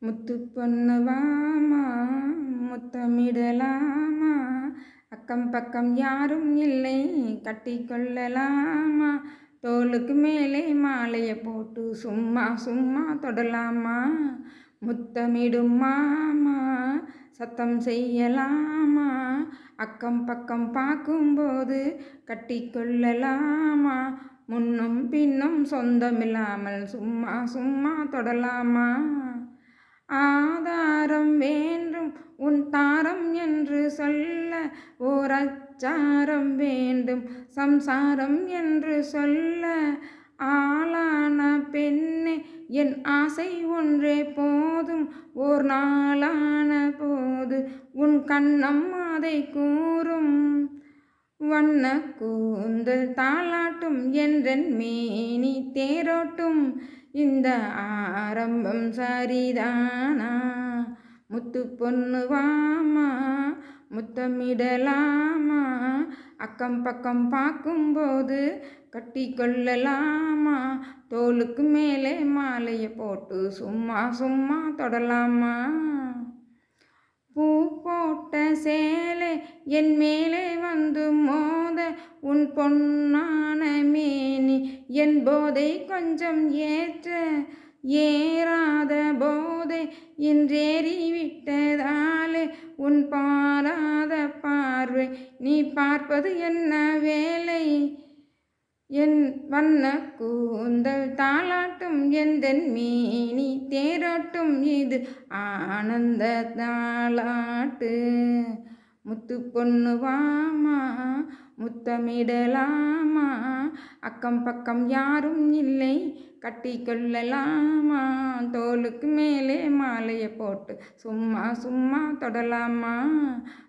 முத்து பொண்ணு வாமா முத்தமிடலாமா? அக்கம் பக்கம் யாரும் இல்லை கட்டி கொள்ளலாமா? தோளுக்கு மேலே மாலையை போட்டு சும்மா சும்மா தொடலாமா? முத்தமிடும் மாமா சத்தம் செய்யலாமா? அக்கம் பக்கம் பார்க்கும்போது கட்டி கொள்ளலாமா? முன்னும் பின்னும் சொந்தமில்லாமல் சும்மா சும்மா தொடலாமா? ஆதாரம் வேண்டும். உன் தாரம் என்று சொல்ல ஓர் அச்சாரம் வேண்டும். சம்சாரம் என்று சொல்ல ஆளான பெண்ணே என் ஆசை ஒன்றே போதும். ஓர் நாளான போது உன் கண்ணம் அதை கூறும். வண்ண கூந்தல் தாளாட்டும் என்றன் மேனி தேரோட்டும். இந்த ஆரம்பம் சரிதானா? முத்து பொண்ணு வாமா? முத்தமிடலாமா? அக்கம் பக்கம் பார்க்கும்போது கட்டி கொள்ளலாமா? தோலுக்கு மேலே மாலையை போட்டு சும்மா சும்மா தொடலாமா? பூ போட்ட சேலை என் மேலே வந்து மோத உன் பொன்னான மே என் போதை கொஞ்சம் ஏற்ற ஏறாத போதை என்றேறிவிட்டதாலே உன் பாராத பார்வை. நீ பார்ப்பது என்ன வேலை? என் வண்ண கூந்தல் தாளாட்டும் எந்தன் மீனி தேராட்டும் இது ஆனந்த தாளாட்டு. முத்து பொண்ணு வாமா முத்தமிடலாமா? அக்கம் பக்கம் யாரும் இல்லை கட்டி கொள்ளலாமா? தோலுக்கு மேலே மாலையை போட்டு சும்மா சும்மா தொடலாமா?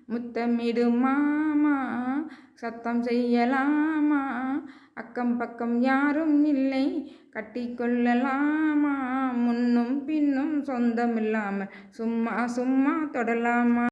முத்தமிடுமாமா? சத்தம் செய்யலாமா? அக்கம் பக்கம் யாரும் இல்லை கட்டி கொள்ளலாமா? முன்னும் பின்னும் சொந்தமில்லாமல் சும்மா சும்மா தொடலாமா?